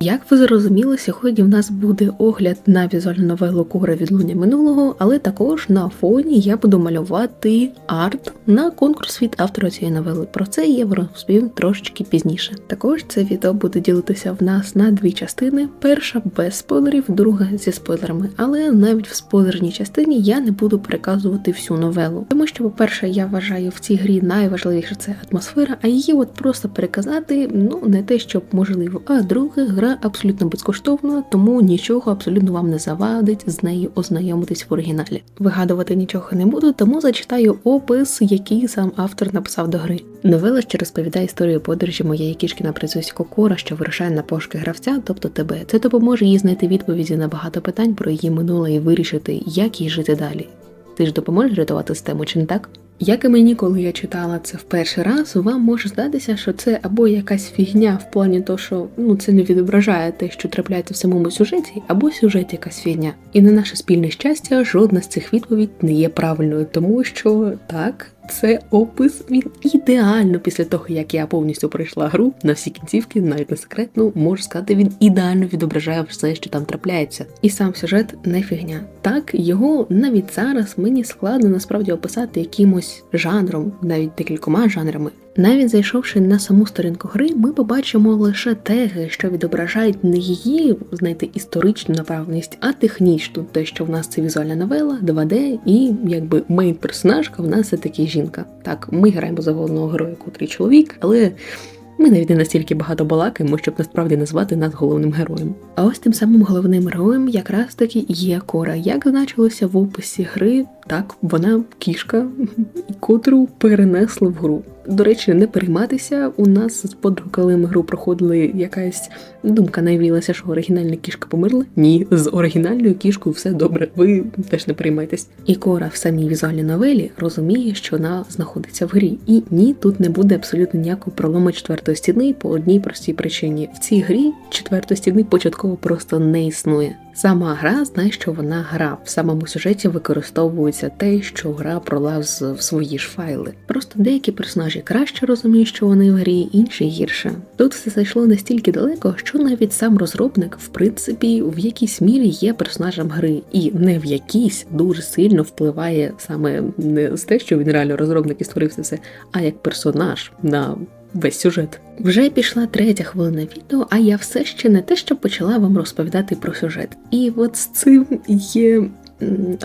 Як ви зрозуміли, сьогодні в нас буде огляд на візуальну новелу Кура відлуння минулого, але також на фоні я буду малювати арт на конкурс від автора цієї новели. Про це я розповім трошечки пізніше. Також це відео буде ділитися в нас на дві частини: перша без спойлерів, друга зі спойлерами. Але навіть в спойлерній частині я не буду переказувати всю новелу, тому що, по-перше, я вважаю в цій грі найважливіше це атмосфера, а її от просто переказати ну не те, щоб можливо. А друге, гра абсолютно безкоштовна, тому нічого абсолютно вам не завадить з нею ознайомитись в оригіналі. Вигадувати нічого не буду, тому зачитаю опис, який сам автор написав до гри. Новела, що розповідає історію подорожі моєї кішки на прізвисько Кора, що вирушає на пошуки гравця, тобто тебе. Це допоможе їй знайти відповіді на багато питань про її минуле і вирішити, як їй жити далі. Ти ж допоможеш рятувати систему, чи не так? Як і мені, коли я читала це в перший раз, вам може здатися, що це або якась фігня в плані того, що ну це не відображає те, що трапляється в самому сюжеті, або сюжет якась фігня. І на наше спільне щастя, жодна з цих відповідь не є правильною, тому що так. Це опис він ідеально після того, як я повністю пройшла гру на всі кінцівки, навіть на секретну, можу сказати, він ідеально відображає все, що там трапляється. І сам сюжет не фігня. Так, його навіть зараз мені складно насправді описати якимось жанром, навіть декількома жанрами. Навіть зайшовши на саму сторінку гри, ми побачимо лише теги, що відображають не її знайти історичну направленість, а технічну, те, що в нас це візуальна новела, 2D, і якби мейн персонажка в нас все таки жінка. Так, ми граємо за головного героя, котрий чоловік, але. Ми навіть не настільки багато балакаємо, щоб насправді назвати нас головним героєм. А ось тим самим головним героєм якраз таки є Кора. Як значилося в описі гри, так вона кішка, котру перенесли в гру. До речі, не перейматися. У нас з подругою, коли ми гру проходили, якась думка навілася, що оригінальна кішка померла. Ні, з оригінальною кішкою все добре. Ви теж не переймайтесь. І Кора в самій візуальній новелі розуміє, що вона знаходиться в грі. І ні, тут не буде абсолютно ніякого пролому четвертої стіни по одній простій причині. В цій грі четвертої стіни початково просто не існує. Сама гра знає, що вона гра. В самому сюжеті використовується те, що гра пролав в свої ж файли. Просто деякі персонажі краще розуміють, що вони в грі, інші гірше. Тут все зайшло настільки далеко, що навіть сам розробник, в принципі, в якійсь мірі є персонажем гри, і не в якійсь дуже сильно впливає саме не з те, що він реально розробник і створив це все, а як персонаж на весь сюжет. Вже пішла третя хвилина відео, а я все ще не те, що почала вам розповідати про сюжет. І от з цим є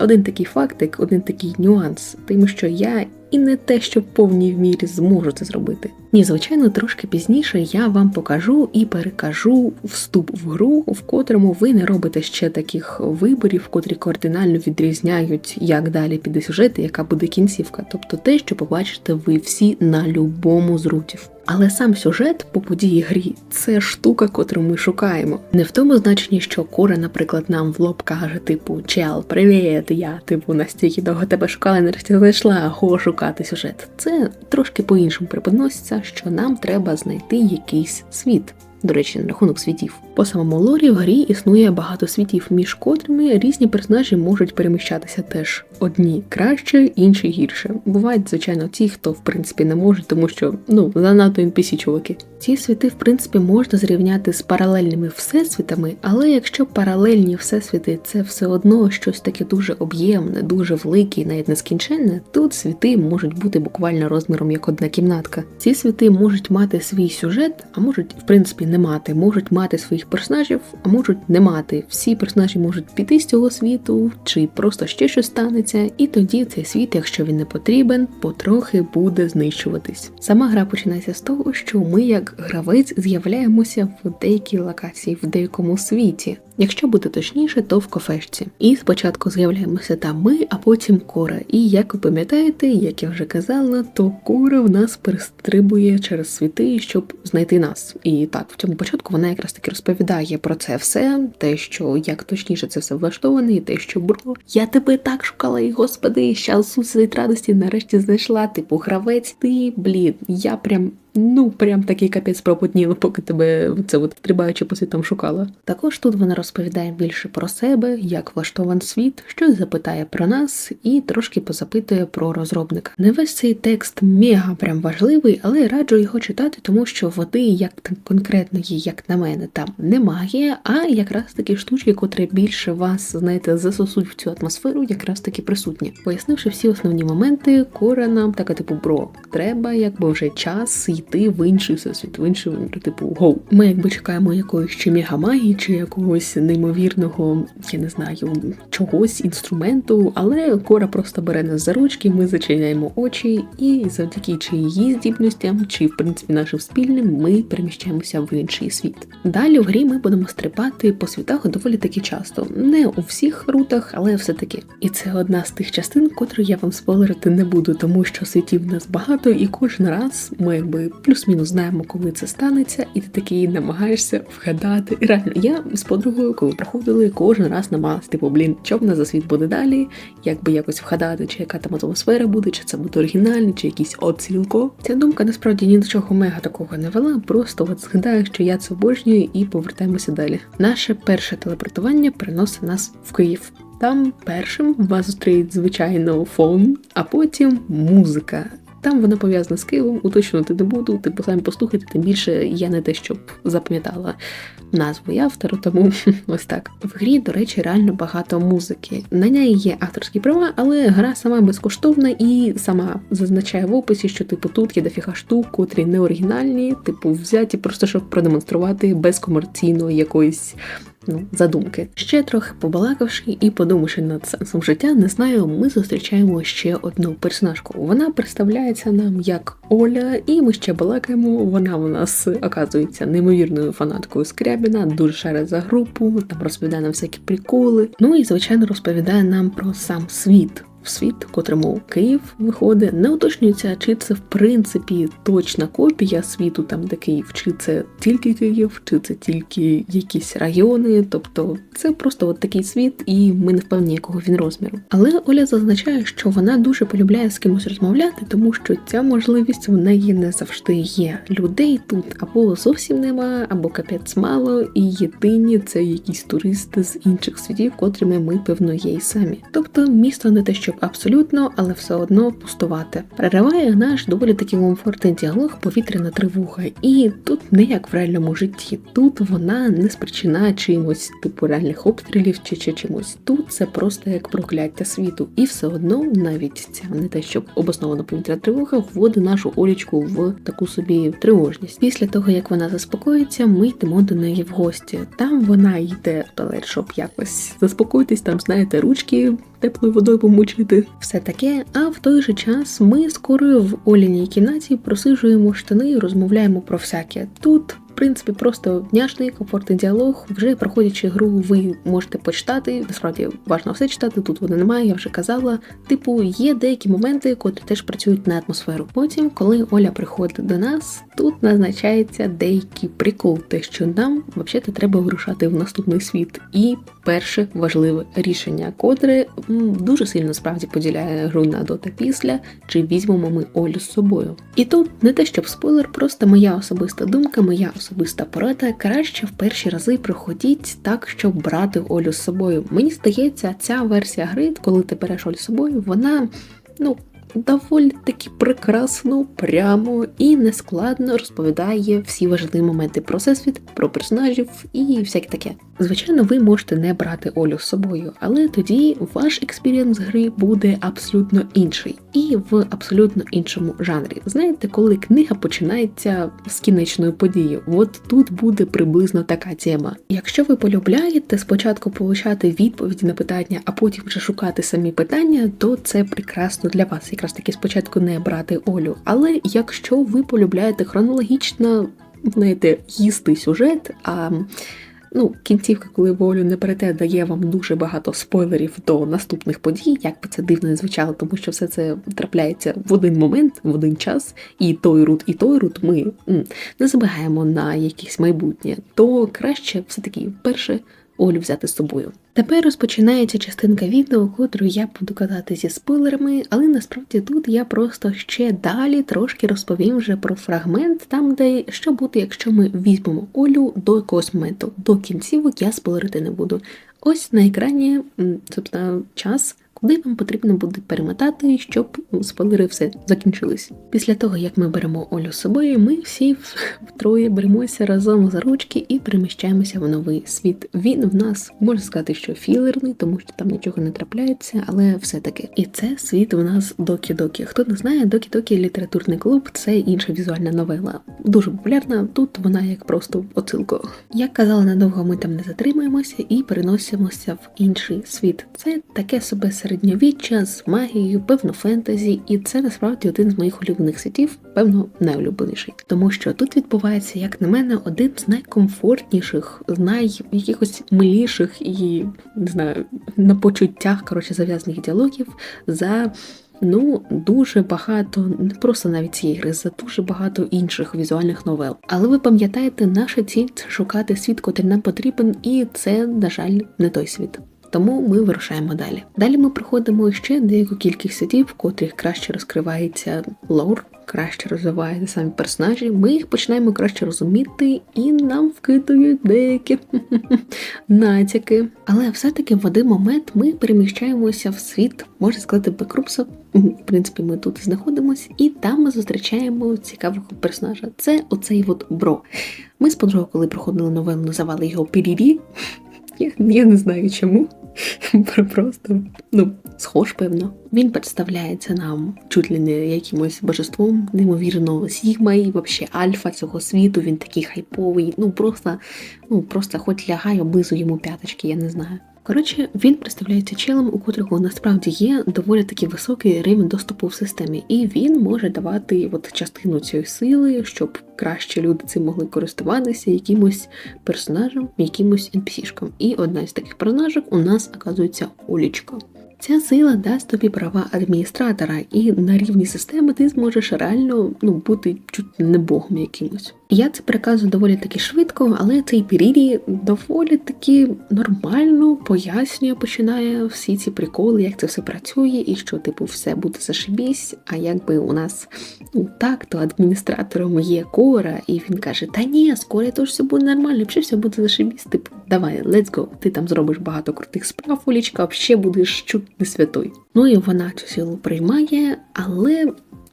один такий фактик, один такий нюанс, тим, що я і не те, що в повній мірі зможу це зробити. Ні, звичайно, трошки пізніше я вам покажу і перекажу вступ в гру, в котрому ви не робите ще таких виборів, котрі кардинально відрізняють, як далі піде сюжет, і яка буде кінцівка, тобто те, що побачите ви всі на любому з рутів. Але сам сюжет по події грі це штука, котру ми шукаємо. Не в тому значенні, що Кора, наприклад, нам в лоб каже, типу, Чел, привіт, я типу настільки довго тебе шукала, нарешті знайшла, го шукати сюжет. Це трошки по-іншому преподноситься, що нам треба знайти якийсь світ. До речі, на рахунок світів. По самому лорі в грі існує багато світів, між котрими різні персонажі можуть переміщатися теж. Одні краще, інші гірше. Бувають, звичайно, ті, хто в принципі не може, тому що ну занадто NPC чуваки. Ці світи, в принципі, можна зрівняти з паралельними всесвітами, але якщо паралельні всесвіти це все одно щось таке дуже об'ємне, дуже велике і навіть нескінченне, тут світи можуть бути буквально розміром як одна кімнатка. Ці світи можуть мати свій сюжет, а можуть, в принципі, не мати, можуть мати своїх персонажів, а можуть не мати. Всі персонажі можуть піти з цього світу, чи просто ще щось станеться, і тоді цей світ, якщо він не потрібен, потрохи буде знищуватись. Сама гра починається з того, що ми, як гравець, з'являємося в деякій локації, в деякому світі. Якщо бути точніше, то в кофешці. І спочатку з'являємося там ми, а потім кора. І як ви пам'ятаєте, як я вже казала, то кора в нас перестрибує через світи, щоб знайти нас. І так, в цьому початку вона якраз таки розповідає про це все, те, що як точніше це все влаштоване, і те, що бро, я тебе так шукала, і господи, щас сусід радості нарешті знайшла. Типу, гравець, ти блін, я прям ну прям такий капець пропотніло, поки тебе це от стрибаючи по світам шукала. Також тут вона розповідає більше про себе, як влаштован світ, щось запитає про нас і трошки позапитує про розробника. Не весь цей текст мега прям важливий, але раджу його читати, тому що води, як конкретної, як на мене, там немає. А якраз такі штучки, котрі більше вас знаєте, засосуть в цю атмосферу, якраз таки присутні. Пояснивши всі основні моменти, Кора нам така типу бро, треба якби вже час йти в інший всесвіт, в інший типу гоу. Ми якби чекаємо якоїсь чи мегамагії, чи якогось неймовірного, я не знаю, чогось інструменту, але Кора просто бере нас за ручки, ми зачиняємо очі, і завдяки чи її здібностям, чи в принципі нашим спільним, ми переміщаємося в інший світ. Далі в грі ми будемо стрибати по світах доволі таки часто, не у всіх рутах, але все таки. І це одна з тих частин, котру я вам спойлерити не буду, тому що світів в нас багато, і кожен раз ми якби плюс-мінус знаємо, коли це станеться, і ти такий намагаєшся вгадати. І реально, я з подругою, коли проходили, кожен раз намагалась, типу, блін, що в нас за світ буде далі, як би якось вгадати, чи яка там атмосфера буде, чи це буде оригінальний, чи якийсь оцілко. Ця думка насправді ні до чого мега такого не вела, просто от згадаю, що я це обожнюю, і повертаємося далі. Наше перше телепортування приносить нас в Київ. Там першим вас зустріють, звичайно, фон, а потім музика. Там вона пов'язана з Києвом, уточнювати не буду, типу самі послухайте, тим більше я не те, щоб запам'ятала назву і автора, тому ось так. В грі, до речі, реально багато музики. На неї є авторські права, але гра сама безкоштовна і сама зазначає в описі, що типу тут є дофіга штук, котрі не оригінальні, типу взяті просто щоб продемонструвати безкомерційно якоїсь ну, задумки. Ще трохи побалакавши і подумавши над сенсом життя, не знаю, ми зустрічаємо ще одну персонажку. Вона представляється нам як Оля, і ми ще балакаємо. Вона у нас оказується неймовірною фанаткою Скрябіна, дуже шаре за групу, там розповідає нам всякі приколи. Ну і звичайно розповідає нам про сам світ в світ, котрому Київ виходить, не уточнюється, чи це в принципі точна копія світу, там де Київ, чи це тільки Київ, чи це тільки якісь райони. Тобто це просто от такий світ, і ми не впевнені, якого він розміру. Але Оля зазначає, що вона дуже полюбляє з кимось розмовляти, тому що ця можливість в неї не завжди є. Людей тут або зовсім нема, або капець мало, і єдині це якісь туристи з інших світів, котрими ми певно є й самі. Тобто місто не те, що щоб абсолютно, але все одно пустувати. Перериває наш доволі такий комфортний діалог повітряна тривога. І тут не як в реальному житті. Тут вона не спричинає чимось, типу реальних обстрілів чи, чи чимось. Тут це просто як прокляття світу. І все одно навіть ця не те, щоб обоснована повітряна тривога вводить нашу Олічку в таку собі тривожність. Після того як вона заспокоїться, ми йдемо до неї в гості. Там вона йде в щоб якось заспокоїтись, там знаєте, ручки теплою водою помучити. Все таке. А в той же час ми скоро в Оліній кімнаті просижуємо штани і розмовляємо про всяке. Тут принципі, просто няшний, комфортний діалог. Вже проходячи гру, ви можете почитати. Насправді важно все читати. Тут вони немає, я вже казала. Типу, є деякі моменти, котрі теж працюють на атмосферу. Потім, коли Оля приходить до нас, тут назначається деякий прикол, те, що нам взагалі треба вирушати в наступний світ. І перше важливе рішення, котре дуже сильно справді поділяє гру на до та після, чи візьмемо ми Олю з собою. І тут не те, щоб спойлер, просто моя особиста думка, моя особиста особиста порада, краще в перші рази приходіть так, щоб брати Олю з собою. Мені здається, ця версія гри, коли ти береш Олю з собою, вона ну доволі таки прекрасно, прямо і нескладно розповідає всі важливі моменти про всесвіт, про персонажів і всяке таке. Звичайно, ви можете не брати Олю з собою, але тоді ваш експірієнс гри буде абсолютно інший і в абсолютно іншому жанрі. Знаєте, коли книга починається з кінечною подією, от тут буде приблизно така тема. Якщо ви полюбляєте спочатку получати відповіді на питання, а потім вже шукати самі питання, то це прекрасно для вас якраз таки спочатку не брати Олю. Але якщо ви полюбляєте хронологічно, знаєте, їсти сюжет, а ну, кінцівка, коли ви Олю не берете, дає вам дуже багато спойлерів до наступних подій, як би це дивно не звучало, тому що все це трапляється в один момент, в один час, і той рут, і той рут ми не забігаємо на якесь майбутнє, то краще все-таки перше Олю взяти з собою. Тепер розпочинається частинка відео, котру я буду казати зі спойлерами, але насправді тут я просто ще далі трошки розповім вже про фрагмент, там де що буде, якщо ми візьмемо Олю до якогось моменту. До кінцівок я спойлерити не буду. Ось на екрані, собственно, час, куди вам потрібно буде перемотати, щоб спойлери все закінчились. Після того, як ми беремо Олю з собою, ми всі втроє беремося разом за ручки і переміщаємося в новий світ. Він в нас можна сказати, що філерний, тому що там нічого не трапляється, але все таки. І це світ у нас Докі-Докі. Хто не знає, Докі-Докі літературний клуб це інша візуальна новела. Дуже популярна. Тут вона як просто оцилко. Як казала, надовго ми там не затримуємося і переносимося в інший світ. Це таке себе середньовіччя з магією, певно, фентезі, і це насправді один з моїх улюблених світів, певно, найулюбленіший. Тому що тут відбувається, як на мене, один з найкомфортніших, з най якихось миліших і не знаю, на почуттях коротше зав'язаних діалогів за. Ну, дуже багато, не просто навіть цієї гри, за дуже багато інших візуальних новел. Але ви пам'ятаєте, наша ціль це шукати світ, котрий нам потрібен, і це, на жаль, не той світ. Тому ми вирушаємо далі. Далі ми проходимо ще деяку кількість світів, в котрих краще розкривається лор, краще розвиваються самі персонажі. Ми їх починаємо краще розуміти, і нам вкидають деякі натяки. Але все-таки в один момент ми переміщаємося в світ, можна сказати, Бекрупса. В принципі, ми тут знаходимося, і там ми зустрічаємо цікавого персонажа. Це оцей от бро. Ми з подругою, коли проходили новелу, називали його Пірірі. Я, я не знаю чому. Просто ну, схож, певно. Він представляється нам чуть ли не якимось божеством, неймовірно, Сігма і взагалі альфа цього світу. Він такий хайповий. Ну просто, ну просто хоч лягай, облизу йому п'яточки, я не знаю. Коротше, він представляється челом, у котрого насправді є доволі таки високий рівень доступу в системі, і він може давати от частину цієї сили, щоб краще люди цим могли користуватися якимось персонажем, якимось NPC-шком. І одна з таких персонажок у нас оказується Олічка. Ця сила дасть тобі права адміністратора, і на рівні системи ти зможеш реально ну, бути чуть не богом якимось. Я це переказую доволі таки швидко, але цей Пірірі доволі таки нормально пояснює, починає всі ці приколи, як це все працює, і що, типу, все буде зашибісь. А якби у нас ну так, то адміністратором є Кора, і він каже: Та ні, скоро то ж все буде нормально, взагалі все буде зашибісь. Типу, давай, let's go. Ти там зробиш багато крутих справ, Олічка, взагалі будеш чуть не святой. Ну і вона цю силу приймає, але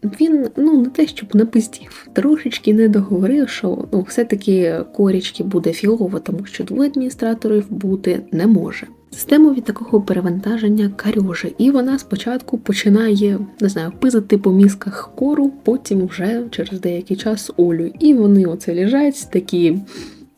він ну не те, щоб напиздів, трошечки не договорив, що ну все-таки корічки буде фігово, тому що двоє адміністраторів бути не може. Систему від такого перевантаження карьоже, і вона спочатку починає не знаю, пизати по мізках кору, потім вже через деякий час Олю. І вони оце лежать такі.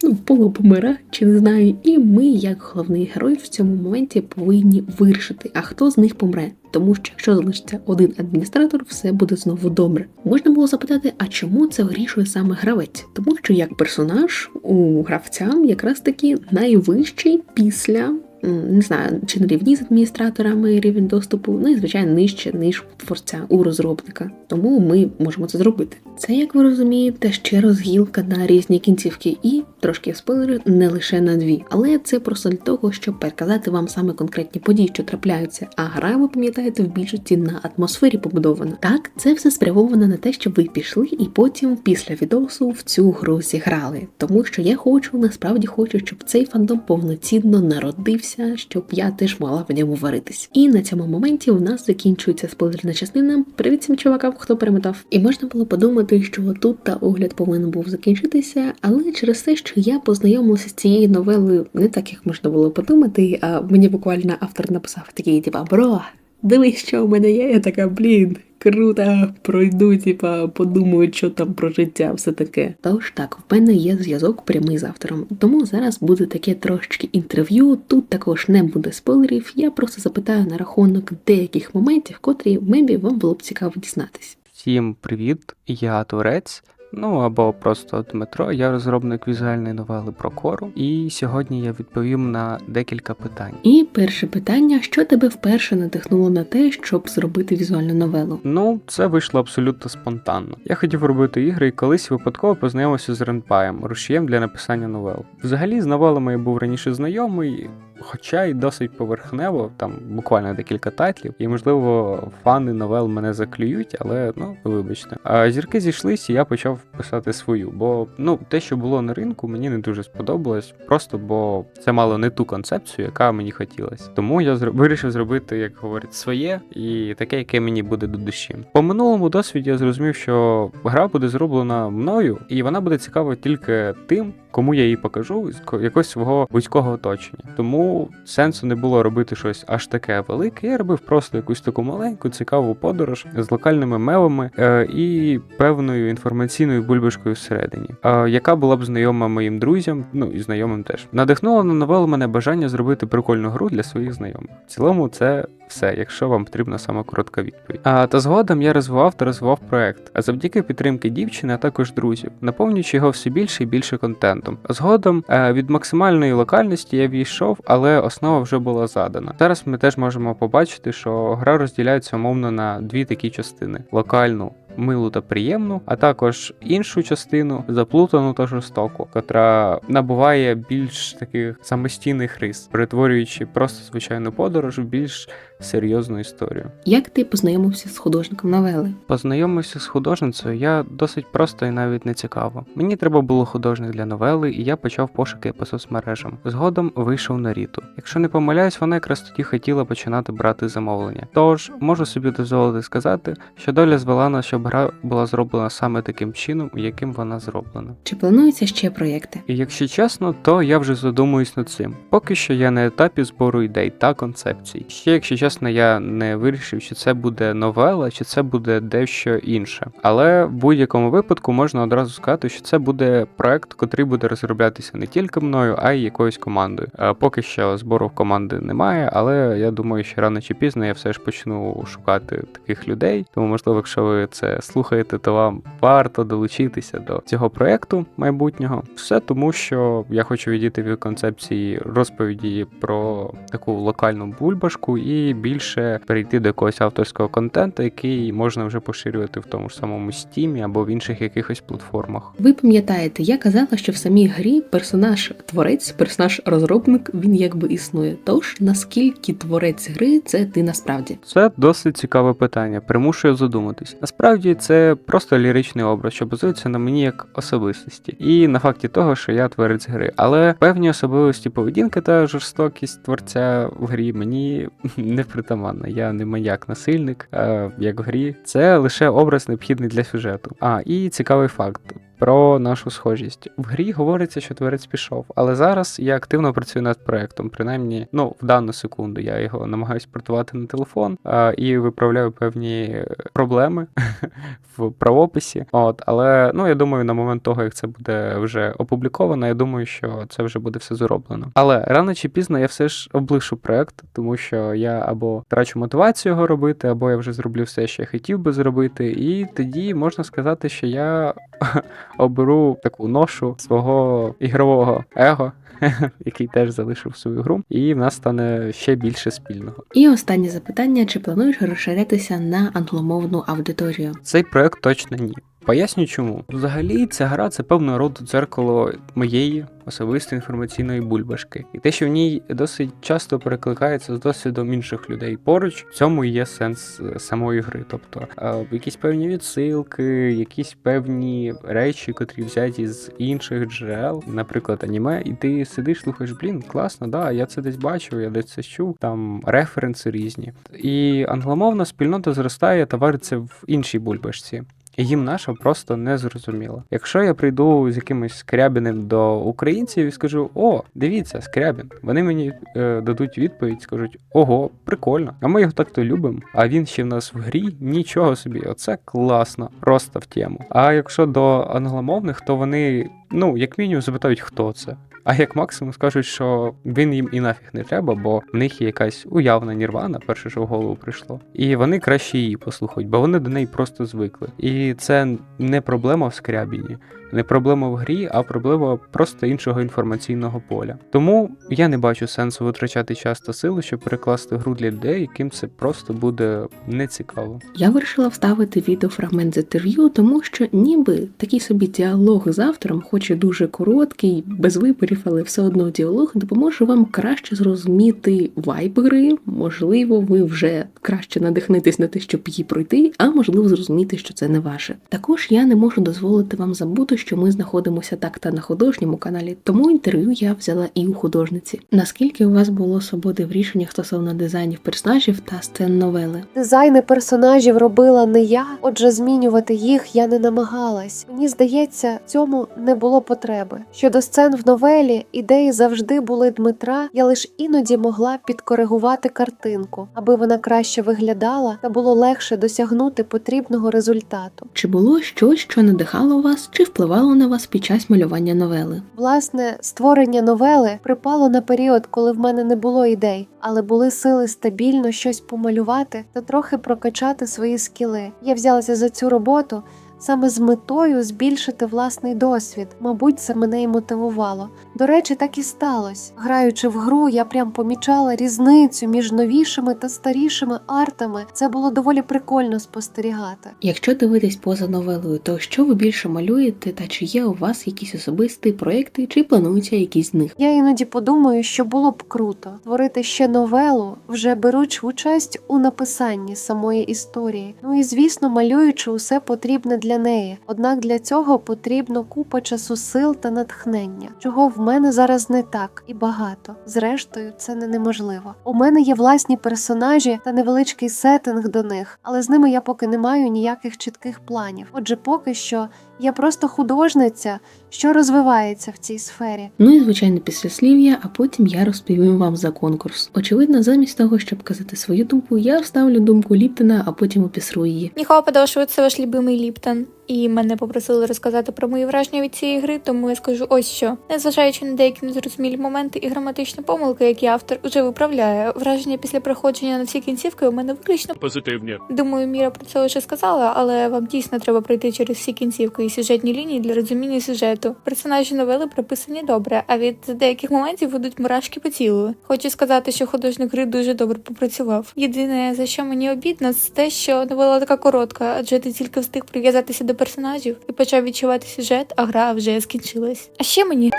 Ну, полупомира, чи не знаю, і ми, як головний герой, в цьому моменті повинні вирішити, а хто з них помре. Тому що якщо залишиться один адміністратор, все буде знову добре. Можна було запитати, а чому це вирішує саме гравець? Тому що як персонаж у гравця якраз таки найвищий після. Не знаю, чи на рівні з адміністраторами рівень доступу, ну і звичайно нижче, ніж у творця, у розробника. Тому ми можемо це зробити. Це, як ви розумієте, ще розгілка на різні кінцівки, і трошки спойлери не лише на дві. Але це просто для того, щоб переказати вам саме конкретні події, що трапляються. А гра, ви пам'ятаєте, в більшості на атмосфері побудована. Так, це все спрямовано на те, щоб ви пішли і потім після відосу в цю гру зіграли. Тому що я хочу, насправді хочу, щоб цей фандом повноцінно народився, щоб я теж мала в ньому варитись. І на цьому моменті у нас закінчується спойлерна частина. Привіт всім чувакам, хто перемотав. І можна було подумати, що тут та огляд повинен був закінчитися, але через те, що я познайомилася з цією новелою не так, як можна було подумати, а мені буквально автор написав такий, типа, бро, дивись, що в мене є. Я така, блін, круто, пройду, типа, подумаю, що там про життя, все таке. Тож так, в мене є зв'язок прямий з автором. Тому зараз буде таке трошечки інтерв'ю. Тут також не буде спойлерів. Я просто запитаю на рахунок деяких моментів, котрі мебі вам було б цікаво дізнатись. Всім привіт, я Турець. Ну або просто Дмитро. Я розробник візуальної новели про кору, і сьогодні я відповім на декілька питань. І перше питання: що тебе вперше надихнуло на те, щоб зробити візуальну новелу? Ну, це вийшло абсолютно спонтанно. Я хотів робити ігри і колись випадково познайомився з Ренпаєм, рушієм для написання новел. Взагалі, з новелами я був раніше знайомий. Хоча й досить поверхнево, там буквально декілька тайтлів, і можливо фани новел мене заклюють, але ну вибачте. А зірки зійшлись, і я почав писати свою. Бо ну те, що було на ринку, мені не дуже сподобалось, просто бо це мало не ту концепцію, яка мені хотілося. Тому я зро- вирішив зробити, як говорять, своє і таке, яке мені буде до душі. По минулому досвіді я зрозумів, що гра буде зроблена мною, і вона буде цікава тільки тим, кому я її покажу з ко- якогось свого вузького оточення. Тому сенсу не було робити щось аж таке велике. Я робив просто якусь таку маленьку, цікаву подорож з локальними мемами е, і певною інформаційною бульбашкою всередині, е, яка була б знайома моїм друзям, ну і знайомим теж. Надихнуло на новелу мене бажання зробити прикольну гру для своїх знайомих. В цілому, це все, якщо вам потрібна сама коротка відповідь. А та згодом я розвивав та розвивав проект, а завдяки підтримки дівчини, а також друзів, наповнюючи його все більше і більше контентом. Згодом е, від максимальної локальності я війшов, але основа вже була задана. Зараз ми теж можемо побачити, що гра розділяється умовно на дві такі частини: локальну. Милу та приємну, а також іншу частину заплутану та жорстоку, котра набуває більш таких самостійних рис, перетворюючи просто звичайну подорож в більш серйозну історію. Як ти познайомився з художником новели? Познайомився з художницею я досить просто і навіть не цікаво. Мені треба було художник для новели, і я почав пошуки по соцмережам. Згодом вийшов на Ріту. Якщо не помиляюсь, вона якраз тоді хотіла починати брати замовлення. Тож можу собі дозволити сказати, що доля звела нас, щоб гра була зроблена саме таким чином, яким вона зроблена. Чи плануються ще проєкти? І якщо чесно, то я вже задумуюсь над цим. Поки що я на етапі збору ідей та концепцій. Ще, якщо чесно, я не вирішив, чи це буде новела, чи це буде дещо інше. Але в будь-якому випадку можна одразу сказати, що це буде проект, котрий буде розроблятися не тільки мною, а й якоюсь командою. Е, Поки що збору команди немає, але я думаю, що рано чи пізно я все ж почну шукати таких людей. Тому, можливо, якщо ви це слухаєте, то вам варто долучитися до цього проекту майбутнього. Все тому, що я хочу відійти від концепції розповіді про таку локальну бульбашку і більше перейти до якогось авторського контенту, який можна вже поширювати в тому ж самому Steam або в інших якихось платформах. Ви пам'ятаєте, я казала, що в самій грі персонаж творець, персонаж розробник, він якби існує. Тож наскільки творець гри це ти насправді? Це досить цікаве питання, примушує задуматись. Насправді це просто ліричний образ, що базується на мені як особистості, і на факті того, що я творець гри. Але певні особливості поведінки та жорстокість творця в грі мені не притаманна. Я не маньяк-насильник, е, як в грі. Це лише образ необхідний для сюжету. А і цікавий факт. Про нашу схожість в грі говориться, що творець пішов, але зараз я активно працюю над проектом. Принаймні, ну в дану секунду я його намагаюсь портувати на телефон а, і виправляю певні е, проблеми в правописі. От, але ну я думаю, на момент того, як це буде вже опубліковано, я думаю, що це вже буде все зроблено. Але рано чи пізно я все ж облишу проект, тому що я або трачу мотивацію його робити, або я вже зроблю все, що я хотів би зробити, і тоді можна сказати, що я оберу таку ношу свого ігрового его, який теж залишив свою гру, і в нас стане ще більше спільного. І останнє запитання: чи плануєш розширитися на англомовну аудиторію? Цей проект точно ні. Поясню чому. Взагалі, ця гра це певного роду дзеркало моєї особистої інформаційної бульбашки. І те, що в ній досить часто перекликається з досвідом інших людей поруч, в цьому є сенс е, самої гри. Тобто е, якісь певні відсилки, якісь певні речі, котрі взяті з інших джерел, наприклад, аніме, і ти сидиш, слухаєш, блін, класно, да, я це десь бачив, я десь це чув, там референси різні. І англомовна спільнота зростає та вариться в іншій бульбашці. І їм наша просто не зрозуміла. Якщо я прийду з якимось скрябіним до українців і скажу: О, дивіться, скрябін, вони мені е, дадуть відповідь, скажуть: Ого, прикольно, а ми його так-то любимо. А він ще в нас в грі нічого собі, оце класно, просто в тему. А якщо до англомовних, то вони, ну, як мінімум, запитають, хто це. А як максимум скажуть, що він їм і нафіг не треба, бо в них є якась уявна нірвана, перше, що в голову прийшло. І вони краще її послухають, бо вони до неї просто звикли. І це не проблема в скрябіні. Не проблема в грі, а проблема просто іншого інформаційного поля. Тому я не бачу сенсу витрачати час та сили, щоб перекласти гру для людей, яким це просто буде нецікаво. Я вирішила вставити відеофрагмент з інтерв'ю, тому що ніби такий собі діалог з автором, хоч і дуже короткий, без виборів, але все одно діалог допоможе вам краще зрозуміти вайб гри. Можливо, ви вже краще надихнетесь на те, щоб її пройти, а можливо зрозуміти, що це не ваше. Також я не можу дозволити вам забути, що ми знаходимося так та на художньому каналі, тому інтерв'ю я взяла і у художниці. Наскільки у вас було свободи в рішеннях стосовно дизайнів персонажів та сцен новели? Дизайни персонажів робила не я, отже, змінювати їх я не намагалась. Мені здається, в цьому не було потреби. Щодо сцен в новелі, ідеї завжди були Дмитра. Я лише іноді могла підкоригувати картинку, аби вона краще виглядала та було легше досягнути потрібного результату. Чи було щось, що надихало вас, чи впливало на вас під час малювання новели? Власне, створення новели припало на період, коли в мене не було ідей, але були сили стабільно щось помалювати та трохи прокачати свої скіли. Я взялася за цю роботу саме з метою збільшити власний досвід. Мабуть, це мене й мотивувало. До речі, так і сталося. Граючи в гру, я прям помічала різницю між новішими та старішими артами. Це було доволі прикольно спостерігати. Якщо дивитись поза новелою, то що ви більше малюєте, та чи є у вас якісь особисті проекти, чи плануються якісь з них? Я іноді подумаю, що було б круто творити ще новелу, вже беручи участь у написанні самої історії. Ну і звісно, малюючи усе потрібне для неї. Однак для цього потрібно купа часу сил та натхнення, чого в мене зараз не так і багато. Зрештою, це не неможливо. У мене є власні персонажі та невеличкий сеттинг до них, але з ними я поки не маю ніяких чітких планів. Отже, поки що я просто художниця, що розвивається в цій сфері. Ну і звичайно післяслів'я, а потім я розповім вам за конкурс. Очевидно, замість того, щоб казати свою думку, я вставлю думку Ліптона, а потім опісру її. Міхо подошви це ваш любимий Ліптон, і мене попросили розказати про мої враження від цієї гри, тому я скажу ось що. Незважаючи на деякі незрозумілі моменти і граматичні помилки, які автор уже виправляє, враження після проходження на всі кінцівки у мене виключно позитивні. Думаю, Міра про це вже сказала, але вам дійсно треба пройти через всі кінцівки і сюжетні лінії для розуміння сюжету. Персонажі новели прописані добре, а від деяких моментів будуть мурашки по тілу. Хочу сказати, що художник гри дуже добре попрацював. Єдине за що мені обідно, це те, що новела така коротка, адже ти тільки встиг прив'язатися до персонажів і почав відчувати сюжет, а гра вже скінчилась. А ще мені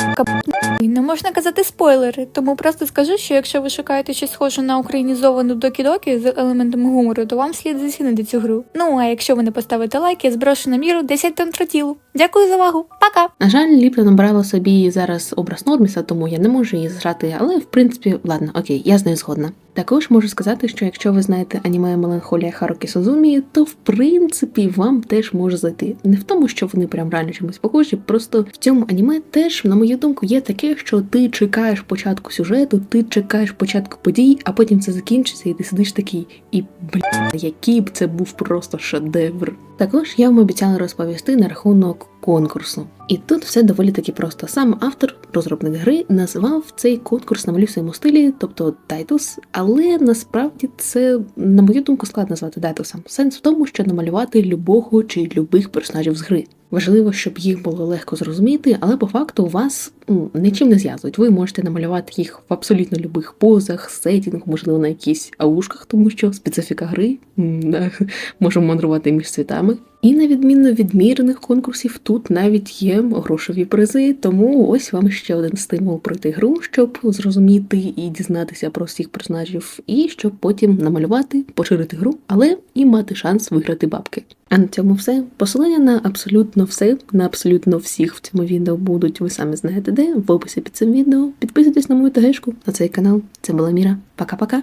не можна казати спойлери, тому просто скажу, що якщо ви шукаєте щось схоже на українізовану докі-докі з елементами гумору, то вам слід зацінити цю гру. Ну а якщо ви не поставите лайк, я зброшу на міру 10 тонн тротілу. Дякую за увагу, пока! На жаль, Ліпля набрала собі зараз образ Норміса, тому я не можу її зграти, але в принципі, ладно, окей, я з нею згодна. Також можу сказати, що якщо ви знаєте аніме Меланхолія Харукі Сузумі, то в принципі вам теж може зайти. Не в тому, що вони прям реально чимось похожі, просто в цьому аніме теж, на мою думку, є таке, що ти чекаєш початку сюжету, ти чекаєш початку подій, а потім це закінчиться, і ти сидиш такий, і бля, який б це був просто шедевр. Також я вам обіцяла розповісти на рахунок конкурсу. І тут все доволі таки просто. Сам автор, розробник гри, назвав цей конкурс на своєму стилі, тобто Тайтус, але насправді це, на мою думку, складно назвати Тайтусом. Сенс в тому, що намалювати любого чи любих персонажів з гри. Важливо, щоб їх було легко зрозуміти, але по факту у вас нічим не зв'язують. Ви можете намалювати їх в абсолютно любих позах, сетінгах, можливо, на якісь аушках, тому що специфіка гри можемо мандрувати між світами. І на відміну від мірних конкурсів, тут навіть є грошові призи, тому ось вам ще один стимул пройти гру, щоб зрозуміти і дізнатися про всіх персонажів, і щоб потім намалювати, поширити гру, але і мати шанс виграти бабки. А на цьому все. Посилання на абсолютно все, на абсолютно всіх в цьому відео будуть, ви самі знаєте де, в описі під цим відео. Підписуйтесь на мою тегешку на цей канал. Це була Міра. Пока-пока.